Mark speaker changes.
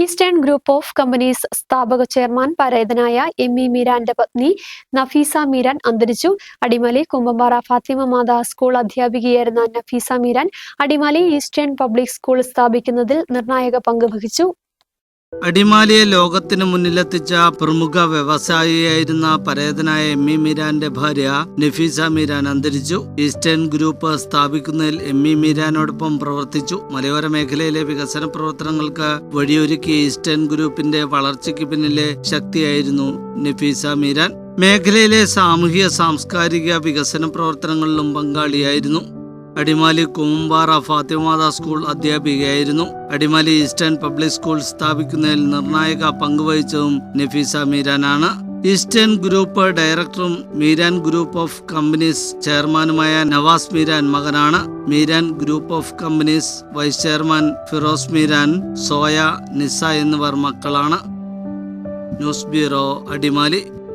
Speaker 1: Eastern group of companies സ്ഥാപക chairman പരേതനായ M E മീരാന്റെ പത്നി നഫീസ മീരാൻ അന്തരിച്ചു. Adimali Kumbanpara Fathima Matha school അധ്യാപികയായിരുന്ന Nafeesa Meeran Adimali eastern public school സ്ഥാപിക്കുന്നതിൽ നിർണായക പങ്ക് വഹിച്ചു.
Speaker 2: അടിമാലിയെ ലോകത്തിന് മുന്നിലെത്തിച്ച പ്രമുഖ വ്യവസായിയായിരുന്ന പരേതനായ എം ഇ മീരാന്റെ ഭാര്യ നഫീസ മീരാൻ അന്തരിച്ചു. ഈസ്റ്റേൺ ഗ്രൂപ്പ് സ്ഥാപിക്കുന്നതിൽ എം ഇ മീരാനോടൊപ്പം പ്രവർത്തിച്ചു. മലയോര മേഖലയിലെ വികസന പ്രവർത്തനങ്ങൾക്ക് വഴിയൊരുക്കിയ ഈസ്റ്റേൺ ഗ്രൂപ്പിന്റെ വളർച്ചയ്ക്ക് പിന്നിലെ ശക്തിയായിരുന്നു നഫീസ മീരാൻ. മേഖലയിലെ സാമൂഹിക സാംസ്കാരിക വികസന പ്രവർത്തനങ്ങളിലും പങ്കാളിയായിരുന്നു. അടിമാലി കുമ്പാറ ഫാത്തിമാത സ്കൂൾ അധ്യാപികയായിരുന്നു. അടിമാലി ഈസ്റ്റേൺ പബ്ലിക് സ്കൂൾ സ്ഥാപിക്കുന്നതിൽ നിർണായക പങ്കുവഹിച്ചതും നഫീസ മീരാനാണ്. ഈസ്റ്റേൺ ഗ്രൂപ്പ് ഡയറക്ടറും മീരാൻ ഗ്രൂപ്പ് ഓഫ് കമ്പനീസ് ചെയർമാനുമായ നവാസ് മീരാൻ മകനാണ്. Meeran group of companies vice chairman Firoz Meeran Soya Nisa എന്നിവർ മക്കളാണ്. News bureau Adimali.